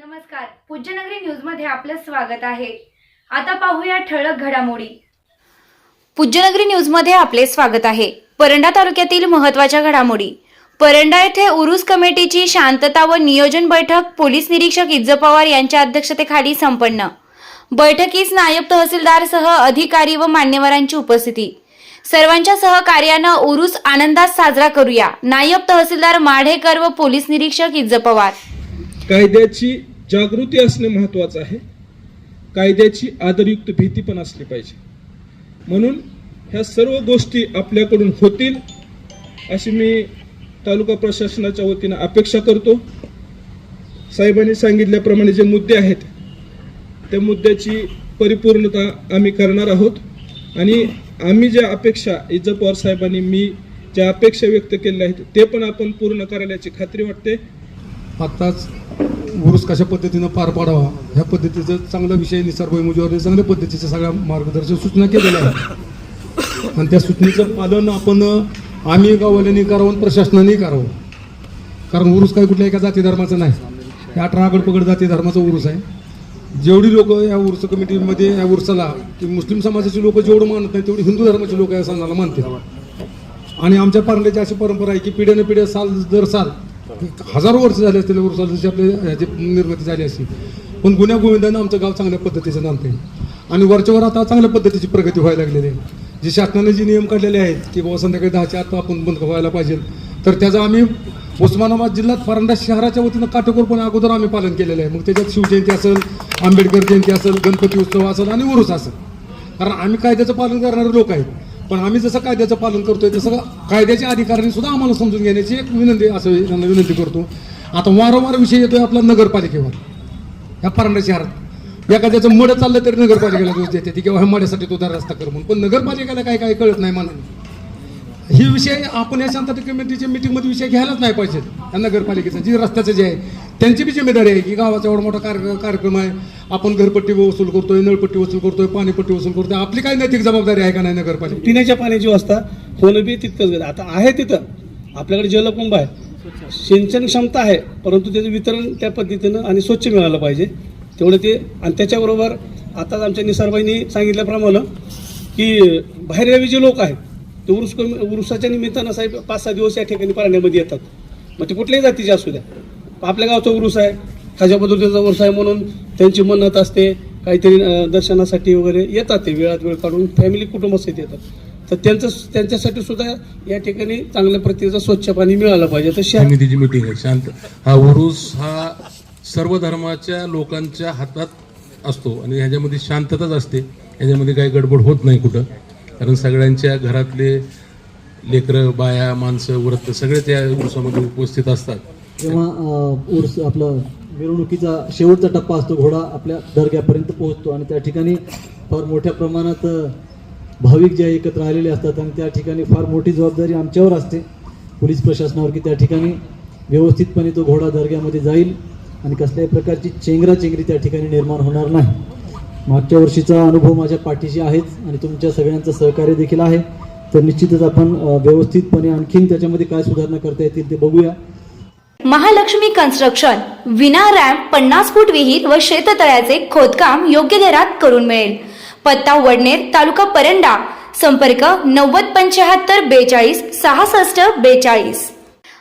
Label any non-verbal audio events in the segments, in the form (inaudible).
नमस्कार. पूज्यनगरी न्यूजमध्ये आपलं स्वागत आहे. आता पाहूया ठळक घडामोडी. पूज्यनगरी न्यूजमध्ये आपले स्वागत आहे. परंडा तालुक्यातील महत्त्वाच्या घडामोडी. परंडा येथे उरुस कमिटीची शांतता व नियोजन बैठक पोलीस निरीक्षक इज्ज पवार यांच्या अध्यक्षतेखाली संपन्न. बैठकीस नायब तहसीलदारसह अधिकारी व मान्यवरांची उपस्थिती. सर्वांच्या सहकार्यानं उरुस आनंदात साजरा करूया. नायब तहसीलदार माढेकर व पोलीस निरीक्षक इज्ज पवार. कायद्याची जागृती असणे महत्त्वाचं आहे. कायद्याची आदरयुक्त भीती पण असली पाहिजे. म्हणून ह्या सर्व गोष्टी आपल्याकडून होतील अशी मी तालुका प्रशासनाच्या वतीनं अपेक्षा करतो. साहेबांनी सांगितल्याप्रमाणे जे मुद्दे आहेत त्या मुद्द्याची परिपूर्णता आम्ही करणार आहोत. आणि आम्ही ज्या अपेक्षा इज्जत पवार साहेबांनी मी ज्या अपेक्षा व्यक्त केल्या आहेत ते पण आपण पूर्ण करायची खात्री वाटते. आत्ताच उरुस कशा पद्धतीनं पार पाडावा? ह्या पद्धतीचं चांगला विषय निसर्ग मुजवारने चांगल्या पद्धतीच्या सगळ्या मार्गदर्शक सूचना केलेल्या आहेत. आणि त्या सूचनेचं पालन आपण आम्ही गाववाल्यांनी करावं प्रशासनाने करावं. कारण उरूस काही कुठल्या एका जाती धर्माचा नाही. हे अठरा आगडपगड जाती धर्माचा उरूस आहे. जेवढी लोक या उर्स कमिटीमध्ये या उरसाला की मुस्लिम समाजाची लोक जेवढं मानत नाही तेवढी हिंदू धर्माची लोक या सणाला मानतात. आणि आमच्या पारंड्याची अशी परंपरा आहे की पिढ्याने पिढ्या साल दर साल हजारो वर्ष झाले असतील उरसाला आपली ह्याची निर्मिती झाली असती पण गुन्ह्या गोविंदानं आमचं गाव चांगल्या पद्धतीचं नांदते आणि वरच्यावर आता चांगल्या पद्धतीची प्रगती व्हायला लागलेली आहे. जे शासनाने जे नियम काढलेले आहेत की बाबा संध्याकाळी दहाच्या आत आपण बंद व्हायला पाहिजे तर त्याचा आम्ही उस्मानाबाद जिल्ह्यात फरंडा शहराच्या वतीनं काटेकोरपणे अगोदर आम्ही पालन केलेलं आहे. मग त्याच्यात शिवजयंती असेल आंबेडकर जयंती असेल गणपती उत्सव असेल आणि उरुस असेल. कारण आम्ही कायद्याचं पालन करणारे लोक आहेत. पण आम्ही जसं कायद्याचं पालन करतोय तसं कायद्याच्या अधिकाऱ्यांनी सुद्धा आम्हाला समजून घेण्याची एक विनंती असं त्यांना विनंती करतो. आता वारंवार विषय येतोय आपला नगरपालिकेवर ह्या परंडा शहरात एखाद्याचं मड चाललं तरी नगरपालिकेला दोष देते ती किंवा ह्या मड्यासाठी तो दर रस्ता कर म्हणून. पण नगरपालिकेला काय काय कळत नाही मला ही विषय आपण या शांतता कमिटीच्या मिटिंगमध्ये विषय घ्यायलाच नाही पाहिजेत या नगरपालिकेचा जी रस्त्याचं जे आहे त्यांची बी जिम्मेदारी आहे की गावाचा एवढा मोठा कार्य कार्यक्रम आहे. आपण घरपट्टी वसूल करतोय नळपट्टी वसूल करतोय पाणीपट्टी वसूल करतोय. आपली काय नैतिक जबाबदारी आहे का नाही नगरपालिका पिण्याच्या पाण्याची व्यवस्था होणं बी तितकंच आता आहे तिथं. आपल्याकडे जलकुंभ आहे. सिंचन क्षमता आहे परंतु त्याचं वितरण त्या पद्धतीनं आणि स्वच्छ मिळालं पाहिजे. तेवढं ते आणि त्याच्याबरोबर आताच आमच्या निसारबाईंनी सांगितल्याप्रमाणे की बाहेरगावी जे लोक आहेत ते उरुस कमी उरुसाच्या निमित्तानं साहेब पाच सहा दिवस या ठिकाणी पाळण्यामध्ये येतात. मग ते कुठल्याही जातीचे असू द्या. आपल्या गावचा उरुस आहे. खाजा पद्धतीचा उरुस आहे म्हणून त्यांची मन्नत असते. काहीतरी दर्शनासाठी वगैरे येतात ते वेळात वेळ काढून. फॅमिली कुटुंबासहित येतात. तर त्यांचं त्यांच्यासाठी सुद्धा या ठिकाणी चांगल्या प्रतीचं स्वच्छ पाणी मिळालं पाहिजे. तर शांतीची मीटिंग मिटिंग आहे. शांत. हा उरुस हा सर्व धर्माच्या लोकांच्या हातात असतो. आणि ह्याच्यामध्ये शांतताच असते. ह्याच्यामध्ये काही गडबड होत नाही कुठं. कारण सगळ्यांच्या घरातले लेकरं बाया माणसं वृत्त सगळे त्या उरुसामध्ये उपस्थित असतात. तेव्हा उर्स आपलं मिरवणुकीचा शेवटचा टप्पा असतो घोडा आपल्या दर्ग्यापर्यंत पोहोचतो आणि त्या ठिकाणी फार मोठ्या प्रमाणात भाविक जे एकत्र आलेले असतात आणि त्या ठिकाणी फार मोठी जबाबदारी आमच्यावर असते. पोलीस प्रशासनावर की त्या ठिकाणी व्यवस्थितपणे तो घोडा दर्ग्यामध्ये जाईल आणि कसल्याही प्रकारची चेंगराचेंगरी त्या ठिकाणी निर्माण होणार नाही. मागच्या वर्षीचा अनुभव माझ्या पाठीशी आहेच आणि तुमच्या सगळ्यांचं सहकार्य देखील आहे. तर निश्चितच आपण व्यवस्थितपणे आणखीन त्याच्यामध्ये काय सुधारणा करता येतील ते बघूया. महालक्ष्मी कन्स्ट्रक्शन विना रॅम्प पन्नास फूट विहीर व शेततळ्याचे खोदकाम योग्य दरात करून मिळेल. पत्ता वडनेर तालुका परंडा. संपर्क नव्वद पंच्याहत्तर बेचाळीस सहासष्ट बेचाळीस.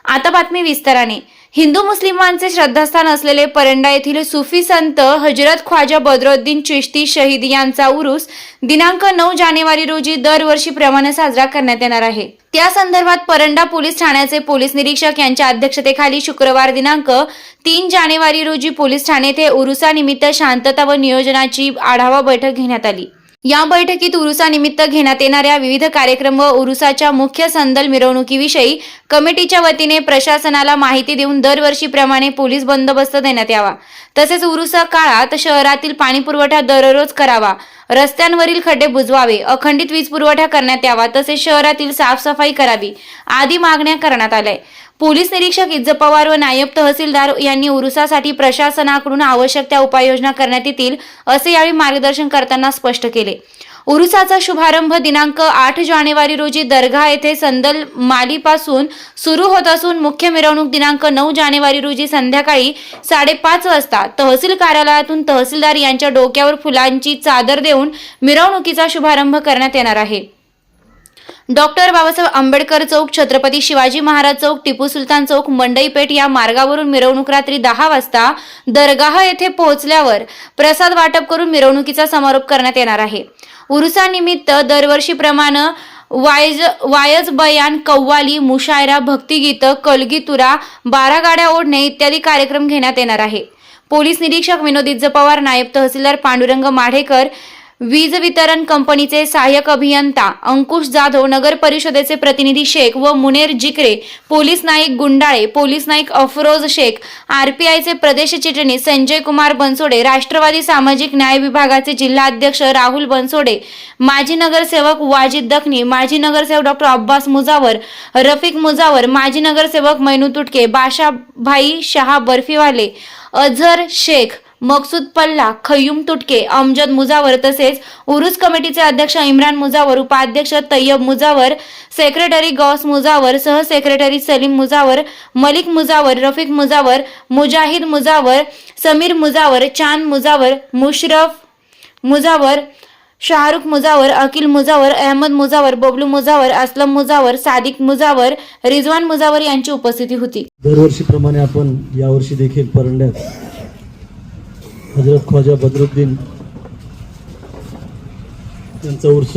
आता बातमी विस्ताराने. हिंदू मुस्लिमांचे श्रद्धास्थान असलेले परंडा येथील सुफी संत हजरत ख्वाजा बद्रुद्दीन चिश्ती शहीद यांचा उरूस दिनांक नऊ जानेवारी रोजी दरवर्षीप्रमाणे साजरा करण्यात येणार आहे. त्या संदर्भात परंडा पोलीस ठाण्याचे पोलीस निरीक्षक यांच्या अध्यक्षतेखाली शुक्रवार दिनांक तीन जानेवारी रोजी पोलीस ठाणे येथे उरुसानिमित्त शांतता व नियोजनाची आढावा बैठक घेण्यात आली. या बैठकीत उरुसानिमित्त घेण्यात येणाऱ्या विविध कार्यक्रम व उरुसाच्या मुख्य संदल मिरवणुकीविषयी कमिटीच्या वतीने प्रशासनाला माहिती देऊन दरवर्षीप्रमाणे पोलीस बंदोबस्त देण्यात यावा. तसेच उरुसा काळात शहरातील पाणीपुरवठा दररोज करावा. रस्त्यांवरील खड्डे बुजवावे. अखंडित वीज पुरवठा करण्यात यावा. तसेच शहरातील साफसफाई करावी. आदी मागण्या करण्यात आल्या पोलीस निरीक्षक इज्ज पवार व नायब तहसीलदार यांनी उरुसासाठी प्रशासनाकडून आवश्यक त्या उपाययोजना करण्यात येतील असे यावेळी मार्गदर्शन करताना स्पष्ट केले. उरुसाचा शुभारंभ दिनांक आठ जानेवारी रोजी दर्गा येथे संदल मालीपासून सुरू होत असून मुख्य मिरवणूक दिनांक नऊ जानेवारी रोजी संध्याकाळी साडेपाच वाजता तहसील कार्यालयातून तहसीलदार यांच्या डोक्यावर फुलांची चादर देऊन मिरवणुकीचा शुभारंभ करण्यात येणार आहे. डॉक्टर बाबासाहेब आंबेडकर चौक छत्रपती शिवाजी महाराज चौक टिपू सुलतान चौक मंडई पेठ या मार्गावरून मिरवणूक रात्री दहा वाजता दरगाह येथे पोहोचल्यावर प्रसाद वाटप करून मिरवणुकीचा समारोप करण्यात येणार आहे. उरुसानिमित्त दरवर्षीप्रमाणे वायज वायज बयान कव्वाली मुशायरा भक्तिगीतं कलगीतुरा बारा गाड्या ओढणे इत्यादी कार्यक्रम घेण्यात येणार आहे. पोलीस निरीक्षक विनोदित पवार नायब तहसीलदार पांडुरंग माढेकर वीज वितरण कंपनीचे सहाय्यक अभियंता अंकुश जाधव नगर परिषदेचे प्रतिनिधी शेख व मुनेर जिकरे पोलीस नाईक गुंडाळे पोलीस नाईक अफरोज शेख आरपीआयचे प्रदेश चिटणीस संजय कुमार बनसोडे राष्ट्रवादी सामाजिक न्याय विभागाचे जिल्हाध्यक्ष राहुल बनसोडे माजी नगरसेवक वाजिद दखनी माजी नगरसेवक डॉक्टर अब्बास मुजावर रफिक मुजावर माजी नगरसेवक मैनू तुटके बाशाभाई शहा बर्फीवाले अझर शेख मकसूद पल्ला खय्यूम तुटके अमजद मुजावर तसेच उरुस कमिटीचे अध्यक्ष इम्रान मुजावर उपाध्यक्ष तय्यब मुजावर सेक्रेटरी गौस मुजावर सहसेक्रेटरी सलीम मुजावर मलिक मुजावर रफिक मुजावर मुजाहिद मुजावर समीर मुजावर चांद मुजावर मुशरफ मुजावर शाहरुख मुजावर अकिल मुजावर अहमद मुजावर बबलू मुजावर असलम मुजावर सादिक मुजावर रिजवान मुजावर यांची उपस्थिती होती. दरवर्षीप्रमाणे आपण यावर्षी देखील परंड्यात हजरत ख्वाजा बदरुद्दीन यांचा उर्स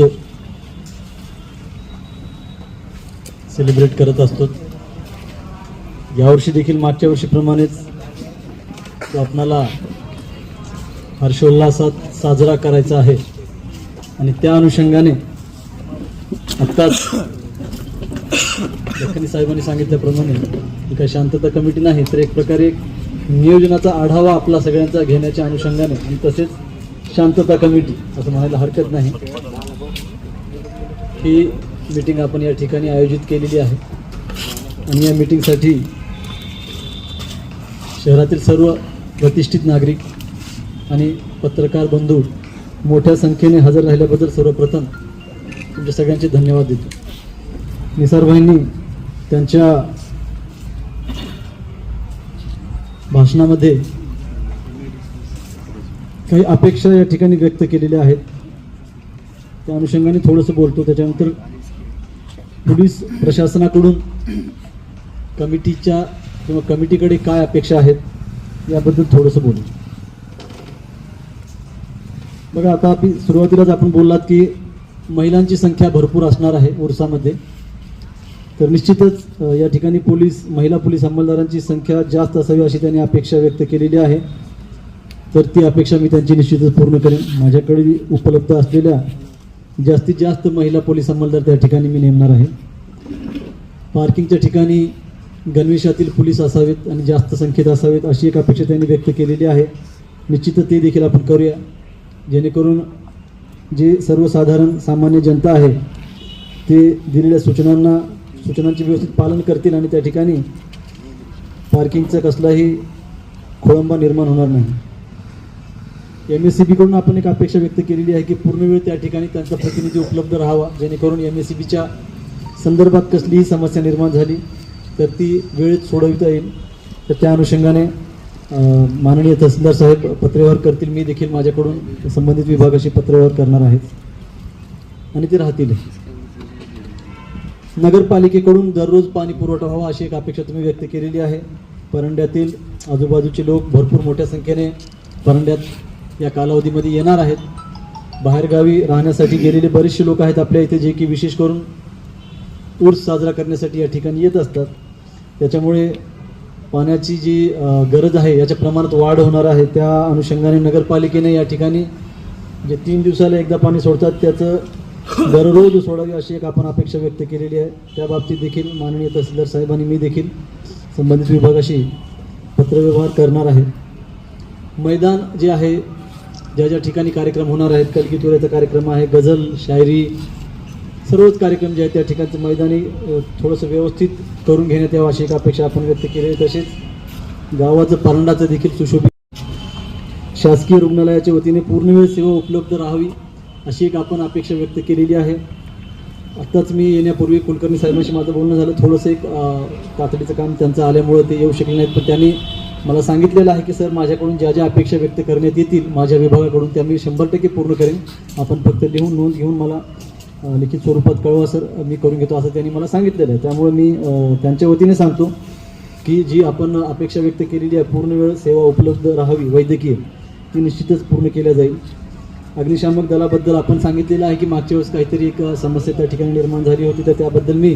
सेलिब्रेट करत असतो. यावर्षी देखील मागच्या वर्षीप्रमाणेच आपणाला हर्षोल्लासात साजरा करायचा आहे. आणि त्या अनुषंगाने आत्ताच (coughs) लखनी साहेबांनी सांगितल्याप्रमाणे ही काही शांतता कमिटी नाही तर एक प्रकारे एक नियोजनाचा आढावा आपला सगळ्यांचा घेण्याच्या अनुषंगाने आणि तसेच शांतता कमिटी असं म्हणायला हरकत नाही. ही मीटिंग आपण या ठिकाणी आयोजित केलेली आहे. आणि या मीटिंगसाठी शहरातील सर्व प्रतिष्ठित नागरिक आणि पत्रकार बंधू मोठ्या संख्येने हजर राहिल्याबद्दल सर्वप्रथम तुमच्या सगळ्यांचे धन्यवाद देतो. निसारभाईंनी त्यांच्या भाषणामध्ये काही अपेक्षा या ठिकाणी व्यक्त केलेल्या आहेत. त्या अनुषंगाने थोडंसं बोलतो. त्याच्यानंतर पोलीस प्रशासनाकडून कमिटीच्या किंवा कमिटीकडे काय अपेक्षा आहेत याबद्दल थोडंसं बोलू. बघा आता आपण सुरुवातीलाच आपण बोललात की महिलांची संख्या भरपूर असणार आहे उर्सामध्ये तर निश्चितच या ठिकाणी पोलीस महिला पोलीस अंमलदारांची संख्या जास्त असावी अशी त्यांनी अपेक्षा व्यक्त केलेली आहे. तर ती अपेक्षा मी त्यांची निश्चितच पूर्ण करेन. माझ्याकडे उपलब्ध असलेल्या जास्तीत जास्त महिला पोलीस अंमलदार त्या ठिकाणी मी नेमणार आहे. पार्किंगच्या ठिकाणी गणवेशातील पोलीस असावेत आणि जास्त संख्येत असावेत अशी एक अपेक्षा त्यांनी व्यक्त केलेली आहे. निश्चितच ते देखील आपण करूया. जेणेकरून जे सर्वसाधारण सामान्य जनता आहे ते दिलेल्या सूचनांना सूचनांचे व्यवस्थित पालन करतील आणि त्या ठिकाणी पार्किंगचा कसलाही खोळंबा निर्माण होणार नाही. एम एस सी बीकडून आपण एक अपेक्षा व्यक्त केलेली आहे की पूर्ण वेळ त्या ठिकाणी त्यांचा प्रतिनिधी उपलब्ध राहावा जेणेकरून एम एस सी बीच्या संदर्भात कसलीही समस्या निर्माण झाली तर ती वेळेत सोडविता येईल. तर त्या अनुषंगाने माननीय तहसीलदार साहेब पत्रव्यवहार करतील. मी देखील माझ्याकडून संबंधित विभागाशी पत्रव्यवहार करणार आहेत आणि ते राहतील नगरपालिकेकडून दररोज पाणी पुरवठा व्हावा अशी एक अपेक्षा तुम्ही व्यक्त केलेली आहे. परंड्यातील आजूबाजूचे लोक भरपूर मोठ्या संख्येने परंड्यात या कालावधीमध्ये येणार आहेत. बाहेरगावी राहण्यासाठी गेलेले बरेचसे लोक आहेत आपल्या इथे जे की विशेष करून उर्स साजरा करण्यासाठी या ठिकाणी येत असतात. त्याच्यामुळे पाण्याची जी गरज आहे याच्या प्रमाणात वाढ होणार आहे. त्या अनुषंगाने नगरपालिकेने या ठिकाणी जे तीन दिवसाला एकदा पाणी सोडतात त्याचं दररोज सोडावी अशी एक आपण अपेक्षा व्यक्त केलेली आहे. त्या बाबतीत देखील माननीय तहसीलदार साहेबांनी मी देखील संबंधित विभागाशी पत्रव्यवहार करणार आहे. मैदान जे आहे ज्या ज्या ठिकाणी कार्यक्रम होणार आहेत कलगीतुऱ्याचा कार्यक्रम आहे गझल शायरी सर्वच कार्यक्रम जे आहेत त्या ठिकाणचं मैदानी थोडंसं व्यवस्थित करून घेण्यात यावं अशी एक अपेक्षा आपण व्यक्त केली आहे. तसेच गावाचं परंडाचं देखील सुशोभित शासकीय रुग्णालयाच्या वतीने पूर्णवेळ सेवा उपलब्ध राहावी. अशी एक आपण अपेक्षा व्यक्त केलेली आहे. आत्ताच मी येण्यापूर्वी कुलकर्णी साहेबांशी माझं बोलणं झालं. थोडंसं एक तातडीचं काम त्यांचं आल्यामुळं ते येऊ शकले नाहीत. पण त्यांनी मला सांगितलेलं आहे की सर माझ्याकडून ज्या ज्या अपेक्षा व्यक्त करण्यात येतील माझ्या विभागाकडून त्या मी शंभर टक्के पूर्ण करेन. आपण फक्त लिहून नोंद घेऊन मला लिखित स्वरूपात कळवा सर. मी करून घेतो असं त्यांनी मला सांगितलेलं आहे. त्यामुळे मी त्यांच्या वतीने सांगतो की जी आपण अपेक्षा व्यक्त केलेली आहे पूर्ण वेळ सेवा उपलब्ध राहावी वैद्यकीय ती निश्चितच पूर्ण केल्या जाईल. अग्निशामक दलाबद्दल आपण सांगितलेलं आहे की मागच्या वेळेस काहीतरी एक समस्या त्या ठिकाणी निर्माण झाली होती तर त्याबद्दल मी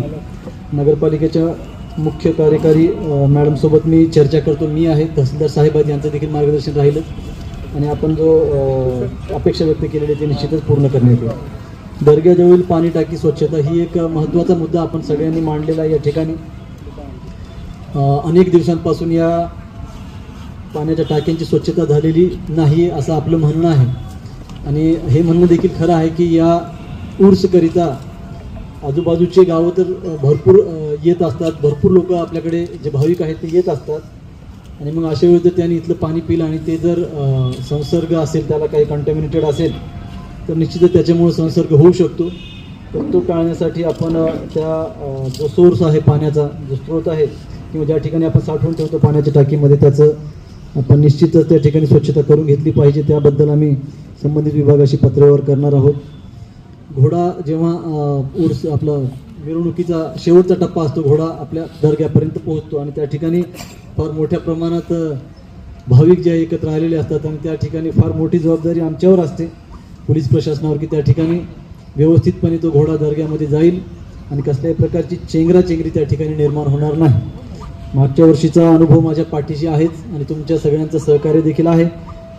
नगरपालिकेच्या मुख्य कार्यकारी मॅडमसोबत मी चर्चा करतो. मी आहे तहसीलदार साहेब आहेत यांचं देखील मार्गदर्शन राहिलं. आणि आपण जो अपेक्षा व्यक्त केलेली ते ती निश्चितच पूर्ण करण्यात येईल. दर्ग्याजवळील पाणी टाकी स्वच्छता ही एक महत्त्वाचा मुद्दा आपण सगळ्यांनी मांडलेला आहे या ठिकाणी. अनेक दिवसांपासून या पाण्याच्या टाक्यांची स्वच्छता झालेली नाही असं आपलं म्हणणं आहे. आणि हे म्हणणं देखील खरं आहे की या उर्सकरिता आजूबाजूचे गावं तर भरपूर येत असतात. भरपूर लोक आपल्याकडे जे भाविक आहेत ते येत असतात. आणि मग अशा वेळी जर त्यांनी इथलं पाणी पिलं आणि ते जर संसर्ग असेल त्याला काही कंटॅमिनेटेड असेल तर निश्चितच त्याच्यामुळे संसर्ग होऊ शकतो. तर तो टाळण्यासाठी आपण त्या जो सोर्स आहे पाण्याचा जो स्रोत आहे किंवा ज्या ठिकाणी आपण साठवून ठेवतो पाण्याच्या टाकीमध्ये त्याचं आपण निश्चितच त्या ठिकाणी स्वच्छता करून घेतली पाहिजे. त्याबद्दल आम्ही संबंधित विभागाशी पत्रव्यवहार करणार आहोत. घोडा जेव्हा उर्स आपला मिरवणुकीचा शेवटचा टप्पा असतो घोडा आपल्या दर्ग्यापर्यंत पोहोचतो आणि त्या ठिकाणी फार मोठ्या प्रमाणात भाविक जे एकत्र आलेले असतात आणि त्या ठिकाणी फार मोठी जबाबदारी आमच्यावर असते. पोलीस प्रशासनावर की त्या ठिकाणी व्यवस्थितपणे तो घोडा दर्ग्यामध्ये जाईल आणि कसल्याही प्रकारची चेंगराचेंगरी त्या ठिकाणी निर्माण होणार नाही. मागच्या वर्षीचा अनुभव माझ्या पाठीशी आहेच आणि तुमच्या सगळ्यांचं सहकार्य देखील आहे.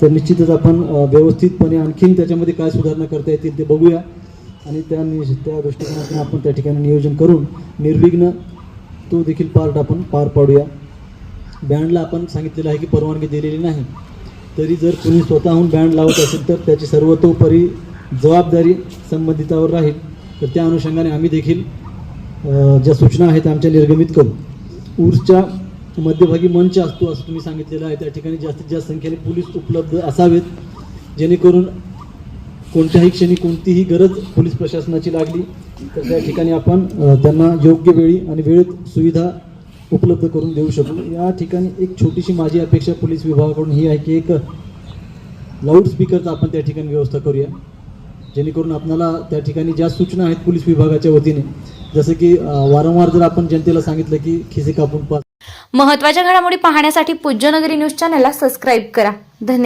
तर निश्चितच आपण व्यवस्थितपणे आणखीन त्याच्यामध्ये काय सुधारणा करता येतील ते बघूया. आणि त्या नि त्या दृष्टिकोनातून आपण त्या ठिकाणी नियोजन करून निर्विघ्न तो देखील पार्ट आपण पार पाडूया. बँडला आपण सांगितलेलं आहे की परवानगी दिलेली नाही. तरी जर कुणी स्वतःहून बँड लावत असेल तर त्याची सर्वतोपरी जबाबदारी संबंधितावर राहील. तर त्या अनुषंगाने आम्ही देखील ज्या सूचना आहेत आमच्या निर्गमित करू. ऊर्सच्या मध्यभागी मंच असतो असं तुम्ही सांगितलेलं आहे. त्या ठिकाणी जास्तीत जास्त संख्येने पोलीस उपलब्ध असावेत जेणेकरून कोणत्याही क्षणी कोणतीही गरज पोलीस प्रशासनाची लागली तर त्या ठिकाणी आपण त्यांना योग्य वेळी आणि वेळेत सुविधा उपलब्ध करून देऊ शकू. या ठिकाणी एक छोटीशी माझी अपेक्षा पोलीस विभागाकडून ही आहे की एक लाऊडस्पीकरचा आपण त्या ठिकाणी व्यवस्था करूया जेणेकरून आपणाला त्या ठिकाणी ज्या सूचना आहेत पोलीस विभागाच्या वतीने जसं की वारंवार जर आपण जनतेला सांगितलं की खिसे कापून पास घडामोडी पाहण्यासाठी पूज्यनगरी न्यूज चॅनलला सबस्क्राईब करा. धन्यवाद.